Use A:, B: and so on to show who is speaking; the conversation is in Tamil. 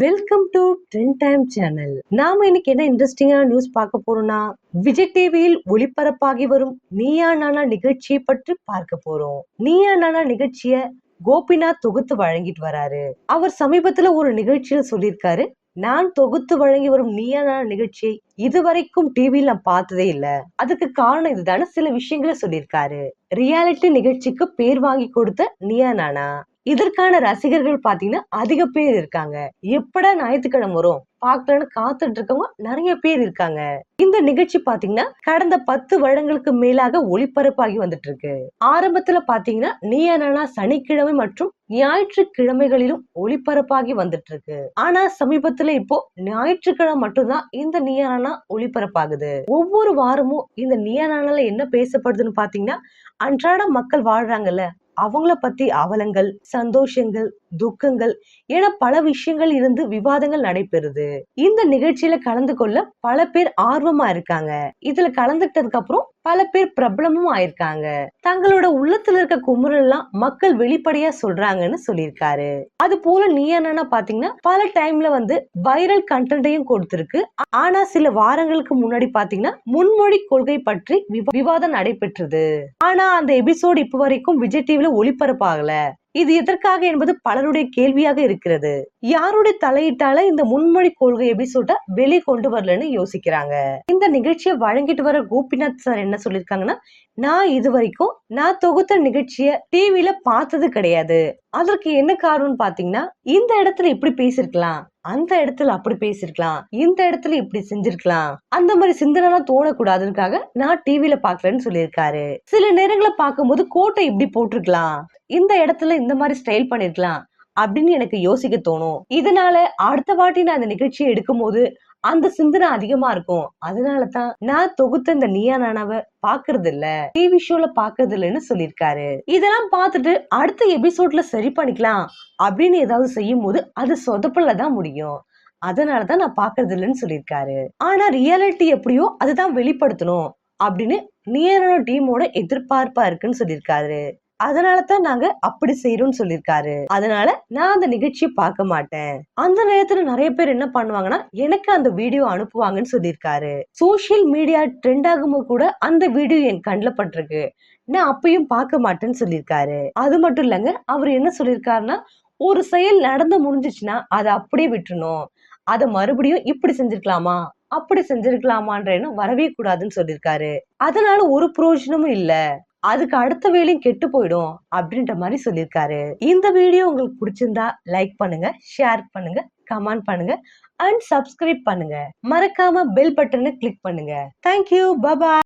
A: Welcome to trend time channel நாம இன்னைக்கு என்ன இன்ட்ரெஸ்டிங்கான நியூஸ் பார்க்க போறோம்னா விஜய் டிவியில் ஒளிபரப்பாகி வரும் நீயா நானா நிகழ்ச்சியை பற்றி பார்க்க போறோம். நீயா நானா நிகழ்ச்சிய கோபிநாத் தொகுத்து வழங்கிட்டு வராரு. அவர் சமீபத்துல ஒரு நிகழ்ச்சியில சொல்லியிருக்காரு நான் தொகுத்து வழங்கி வரும் நீயா நானா நிகழ்ச்சியை இதுவரைக்கும் டிவியில் நான் பார்த்ததே இல்ல. அதுக்கு காரணம் இதுதான சில விஷயங்களை சொல்லியிருக்காரு. ரியாலிட்டி நிகழ்ச்சிக்கு பேர் வாங்கி கொடுத்த நீயா நானா. இதற்கான ரசிகர்கள் பாத்தீங்கன்னா அதிக பேர் இருக்காங்க. எப்படா ஞாயிற்றுக்கிழமை வரும்? பார்க்கலன்னு காத்துட்டு இருக்கவங்க நிறைய பேர் இருக்காங்க. இந்த நிகழ்ச்சி பாத்தீங்கன்னா கடந்த பத்து வருடங்களுக்கு மேலாக ஒளிபரப்பாகி வந்துட்டு இருக்கு ஆரம்பத்துல பாத்தீங்கன்னா நீயானா சனிக்கிழமை மற்றும் ஞாயிற்றுக்கிழமைகளிலும் ஒளிபரப்பாகி வந்துட்டு இருக்கு ஆனா சமீபத்துல இப்போ ஞாயிற்றுக்கிழமை மட்டும்தான் இந்த நீயானா ஒளிபரப்பாகுது. ஒவ்வொரு வாரமும் இந்த நீயானால என்ன பேசப்படுதுன்னு பாத்தீங்கன்னா அன்றாட மக்கள் வாழ்றாங்கல்ல அவங்கள பத்தி அவலங்கள் சந்தோஷங்கள் துக்கங்கள் என பல விஷயங்கள் இருந்து விவாதங்கள் நடைபெறுது. இந்த நிகழ்ச்சியில கலந்து கொள்ள பல பேர் ஆர்வமா இருக்காங்க. இதுல கலந்துக்கிட்டதுக்கு அப்புறம் பல பேர் பிரபலமும் ஆயிருக்காங்க. தங்களோட உள்ளத்துல இருக்க குமுறல் எல்லாம் மக்கள் வெளிப்படையா சொல்றாங்கன்னு சொல்லியிருக்காரு. அது போல நீ என்னன்னா பாத்தீங்கன்னா பல டைம்ல வந்து வைரல் கண்டென்ட்டையும் கொடுத்திருக்கு. ஆனா சில வாரங்களுக்கு முன்னாடி பாத்தீங்கன்னா முன்மொழி கொள்கை பற்றி விவாதம் நடைபெற்றது. ஆனா அந்த எபிசோடு இப்ப வரைக்கும் விஜய் டிவில ஒளிபரப்பாகல. இது எதற்காக என்பது பலருடைய கேள்வியாக இருக்கிறது. யாருடைய தலையிட்டால இந்த முன்மொழி கொள்கை எபிசோட வெளியே கொண்டு வரலன்னு யோசிக்கிறாங்க. இந்த நிகழ்ச்சியை வழங்கிட்டு வர கோபிநாத் சார் என்ன சொல்லிருக்காங்கன்னா நான் இது வரைக்கும் நான் தொகுத்த நிகழ்ச்சியை டிவியில பார்த்தது கிடையாது. அதற்கு என்ன காரணம்னு பாத்தீங்கன்னா இந்த இடத்துல இப்படி பேசிருக்கலாம் அந்த இடத்துல அப்படி பேசிருக்கலாம் இந்த இடத்துல இப்படி செஞ்சிருக்கலாம். அந்த மாதிரி சிந்தனைலாம் தோணக்கூடாதுக்காக நான் டிவில பாக்கலன்னு சொல்லியிருக்காரு. சில நேரங்களை பார்க்கும்போது கோட்டை இப்படி போட்டிருக்கலாம் இந்த இடத்துல இந்த மாதிரி ஸ்டைல் பண்ணிருக்கலாம் அப்படின்னு எனக்கு யோசிக்க தோணும். இதனால அடுத்த வாட்டி நான் அந்த நிகழ்ச்சியை எடுக்கும்போது அந்த சிந்தனை அதிகமா இருக்கும். அதனால தான் நான் தொகுத்த இந்த நீயா நானாவ பாக்குறது இல்ல டிவி ஷோல பாக்குறது இல்லைன்னு சொல்லியிருக்காரு. இதெல்லாம் பார்த்துட்டு அடுத்த எபிசோட்ல சரி பண்ணிக்கலாம் அப்படின்னு ஏதாவது செய்யும் போது அது சொதப்பல தான் முடியும். அதனாலதான் நான் பாக்குறது இல்லைன்னு சொல்லியிருக்காரு. ஆனா ரியாலிட்டி எப்படியோ அதுதான் வெளிப்படுத்தணும் அப்படின்னு நியரனோ டீமோட எதிர்பார்ப்பா இருக்குன்னு சொல்லியிருக்காரு. அதனால தான் நாங்க அப்படி செய்யறோம்னு சொல்லியிருக்காரு. அதனால நான் அந்த நிகழ்ச்சியை பார்க்க மாட்டேன். அந்த நேரத்துல நிறைய பேர் என்ன பண்ணுவாங்கன்னா எனக்கு அந்த வீடியோ அனுப்புவாங்கன்னு சொல்லியிருக்காரு. சோஷியல் மீடியா ட்ரெண்ட் ஆகும்போது கூட அந்த வீடியோ என் கண்ணில் பட்டிருக்கு. நான் அப்பயும் பார்க்க மாட்டேன்னு சொல்லியிருக்காரு. அது மட்டும் இல்லைங்க அவர் என்ன சொல்லியிருக்காருன்னா ஒரு செயல் நடந்து முடிஞ்சிச்சுன்னா அதை அப்படியே விட்டுணும் அதை மறுபடியும் இப்படி செஞ்சிருக்கலாமா? அப்படி செஞ்சிருக்கலாமான்ற எண்ணம் வரவே கூடாதுன்னு சொல்லியிருக்காரு. அதனால ஒரு பிரயோஜனமும் இல்ல. அதுக்கு அடுத்த வேலையும் கெட்டு போயிடும் அப்படின்ற மாதிரி சொல்லியிருக்காரு. இந்த வீடியோ உங்களுக்கு பிடிச்சிருந்தா லைக் பண்ணுங்க ஷேர் பண்ணுங்க கமெண்ட் பண்ணுங்க அண்ட் சப்ஸ்கிரைப் பண்ணுங்க. மறக்காம பெல் பட்டனை கிளிக் பண்ணுங்க. Thank you bye bye